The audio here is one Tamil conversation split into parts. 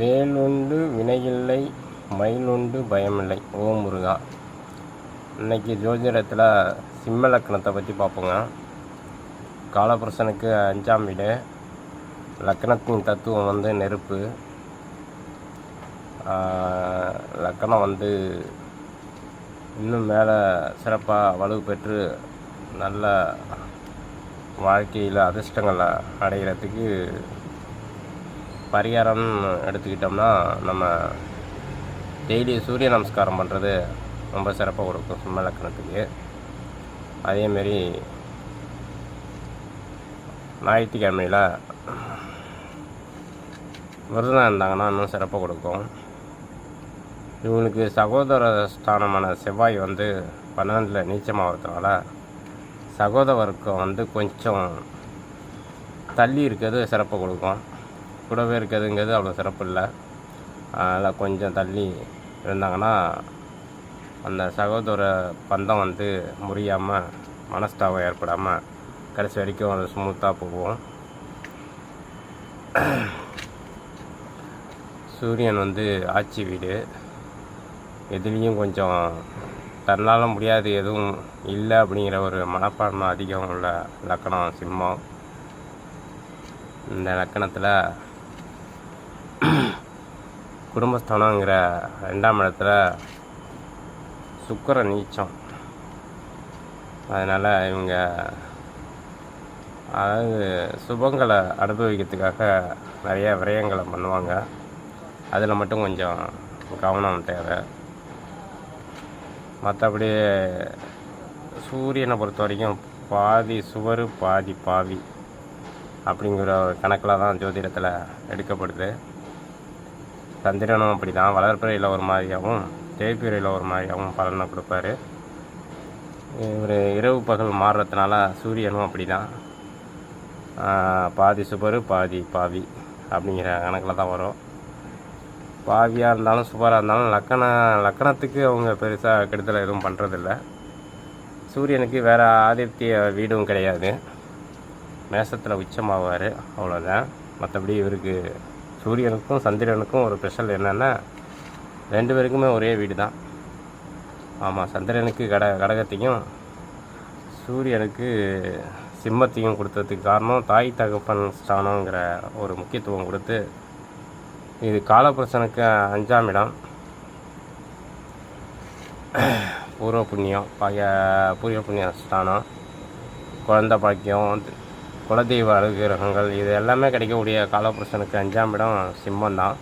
வேலுண்டு வினையில்லை மயிலுண்டு பயமில்லை. ஓ முருகா. இன்றைக்கி ஜோதிடத்தில் சிம்ம லக்கணத்தை பற்றி பார்ப்போங்க. காலபுருஷனுக்கு அஞ்சாம் வீடு. லக்கணத்தின் தத்துவம் வந்து நெருப்பு. லக்கணம் வந்து இன்னும் மேலே சிறப்பாக வலு பெற்று நல்ல வாழ்க்கையில் அதிர்ஷ்டங்களை அடைகிறதுக்கு பரிகாரம்னு எடுத்துக்கிட்டோம்னா நம்ம டெய்லி சூரிய நமஸ்காரம் பண்ணுறது ரொம்ப சிறப்பாக கொடுக்கும் சிம்மலக்கணத்துக்கு அதேமாரி ஞாயிற்றுக்கிழமையில் விரதம் இருந்தாங்கன்னா இன்னும் சிறப்பாக கொடுக்கும். இவங்களுக்கு சகோதர ஸ்தானமான செவ்வாய் வந்து பன்னெண்டில் நீச்சமாகிறதுனால சகோதர வர்க்கம் வந்து கொஞ்சம் தள்ளி இருக்கிறது சிறப்பாக கொடுக்கும். கூடவே இருக்கிறதுங்கிறது அவ்வளோ சிறப்பு இல்லை. அதனால் கொஞ்சம் தள்ளி இருந்தாங்கன்னா அந்த சகோதர பந்தம் வந்து முறியாமல் மனஸ்தாபம் ஏற்படாமல் கடைசி வரைக்கும் அது ஸ்மூத்தாக போகும். சூரியன் வந்து ஆட்சி வீடு. எதுலேயும் கொஞ்சம் தன்னால் முடியாது எதுவும் இல்லை அப்படிங்கிற ஒரு மனப்பான்மை அதிகம் உள்ள லக்கணம் சிம்மம். இந்த லக்கணத்தில் குடும்பஸ்தானங்கிற ரெண்டாம் இடத்துல சுக்கர நீச்சம். அதனால் இவங்க அதாவது சுபங்களை அனுபவிக்கிறதுக்காக நிறைய விரயங்களை பண்ணுவாங்க. அதில் மட்டும் கொஞ்சம் கவனம் தேவை. மற்றபடி சூரியனை பொறுத்த வரைக்கும் பாதி சுவர் பாதி பாவி அப்படிங்கிற ஒரு கணக்கில் தான் ஜோதிடத்தில் எடுக்கப்படுது. சந்திரனும் அப்படி தான் வளர்ப்பிறையில் ஒரு மாதிரியாகவும் தேய்ப்பிறையில் ஒரு மாதிரியாகவும் பலனை கொடுப்பாரு. இவர் இரவு பகல் மாறுறதுனால சூரியனும் அப்படி தான் பாதி சுபரு பாதி பாவி அப்படிங்கிற கணக்கில் தான் வரும். பாவியாக இருந்தாலும் சுபராக இருந்தாலும் லக்கண லக்கணத்துக்கு அவங்க பெருசாக கெடுதல் எதுவும் பண்ணுறதில்ல சூரியனுக்கு வேறு ஆதித்ய வீடும் கிடையாது. மேசத்தில் உச்சமாவார் அவ்வளோதான் மற்றபடி இவருக்கு சூரியனுக்கும் சந்திரனுக்கும் ஒரு ஸ்பெஷல் என்னென்னா ரெண்டு பேருக்குமே ஒரே வீடு தான் ஆமாம் சந்திரனுக்கு கட கடகத்தையும் சூரியனுக்கு சிம்மத்தையும் கொடுத்ததுக்கு காரணம் தாய் தகப்பன் ஸ்தானங்கிற ஒரு முக்கியத்துவம் கொடுத்து இது காலபுருஷனுக்கு அஞ்சாம் இடம். பூர்வ புண்ணியம் பாய பூர்வ புண்ணிய ஸ்தானம். குழந்த பாக்கியம் குலதெய்வ அனுகிரகங்கள் இது எல்லாமே கிடைக்கக்கூடிய காலபுருஷனுக்கு அஞ்சாம் இடம் சிம்மம் தான்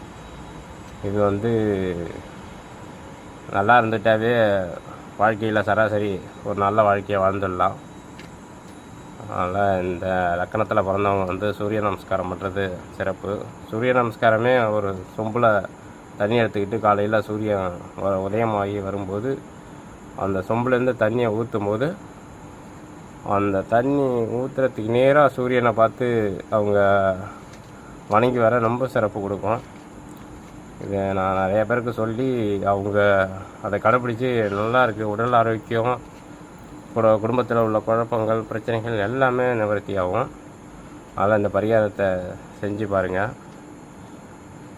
இது வந்து நல்லா இருந்துட்டாவே வாழ்க்கையில் சராசரி ஒரு நல்ல வாழ்க்கையை வாழ்ந்துடலாம். அதனால் இந்த லக்கணத்தில் பிறந்தவங்க வந்து சூரிய நமஸ்காரம் பண்ணுறது சிறப்பு. சூரிய நமஸ்காரமே ஒரு சொம்பில் தண்ணி எடுத்துக்கிட்டு காலையில் சூரியன் உதயமாகி வரும்போது அந்த சொம்புலேருந்து தண்ணியை ஊற்றும் போது அந்த தண்ணி ஊற்றுறதுக்கு நேராக சூரியனை பார்த்து அவங்க வணங்கி வர ரொம்ப சிறப்பு கொடுக்கும். இதை நான் நிறைய பேருக்கு சொல்லி அவங்க அதை கடைப்பிடிச்சி நல்லா இருக்குது உடல் ஆரோக்கியம் குடும்பத்தில் உள்ள குழப்பங்கள் பிரச்சனைகள் எல்லாமே நிவர்த்தி ஆகும். அதனால் இந்த பரிகாரத்தை செஞ்சு பாருங்கள்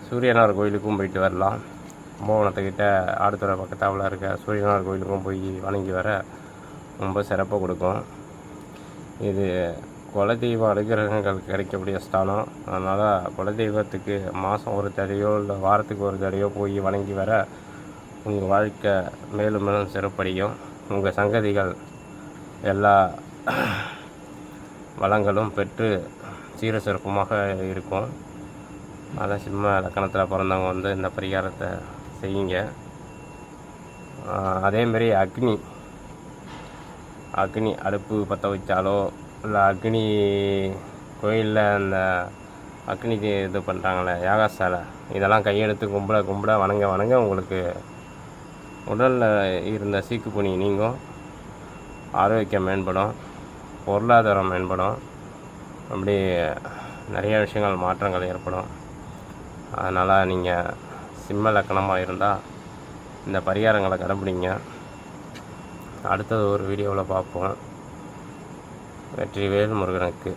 சூரியனார் கோயிலுக்கும் போயிட்டு வரலாம். கும்பகோணத்துக்கிட்ட ஆடுதுறை பக்கத்தாவில் இருக்க சூரியனார் கோயிலுக்கும் போய் வணங்கி வர ரொம்ப சிறப்பாக கொடுக்கும். இது குலதெய்வ அனுகிரகங்கள் கிடைக்கக்கூடிய ஸ்தானம். அதனால் குலதெய்வத்துக்கு மாதம் ஒரு தடையோ இல்லை வாரத்துக்கு ஒரு தடையோ போய் வணங்கி வர உங்கள் வாழ்க்கை மேலும் மேலும் சிறப்படையும். உங்கள் சங்கதிகள் எல்லா வளங்களும் பெற்று சீர சிறப்புமாக இருக்கும். அதான் சிம்ம லக்கணத்தில் பிறந்தவங்க வந்து இந்த பரிகாரத்தை செய்யுங்க. அதேமாரி அக்னி. அக்னி அடுப்பு பற்ற வச்சாலோ இல்லை அக்னி கோயிலில் அந்த அக்னிக்கு இது பண்ணுறாங்களே யாகசாலை. இதெல்லாம் கையெடுத்து கும்பிட கும்பிட வணங்க வணங்க உங்களுக்கு உடலில் இருந்த சீக்கு சீக்குப்புனி நீங்கும். ஆரோக்கியம் மேம்படும். பொருளாதாரம் மேம்படும். அப்படி நிறைய விஷயங்கள் மாற்றங்கள் ஏற்படும். அதனால் நீங்கள் சிம்ம லக்கணமாக இருந்தால் இந்த பரிகாரங்களை கடைப்பிடிங்க. அடுத்தது ஒரு வீடியோவில் பார்ப்போம். வெற்றிவேல் முருகனுக்கு.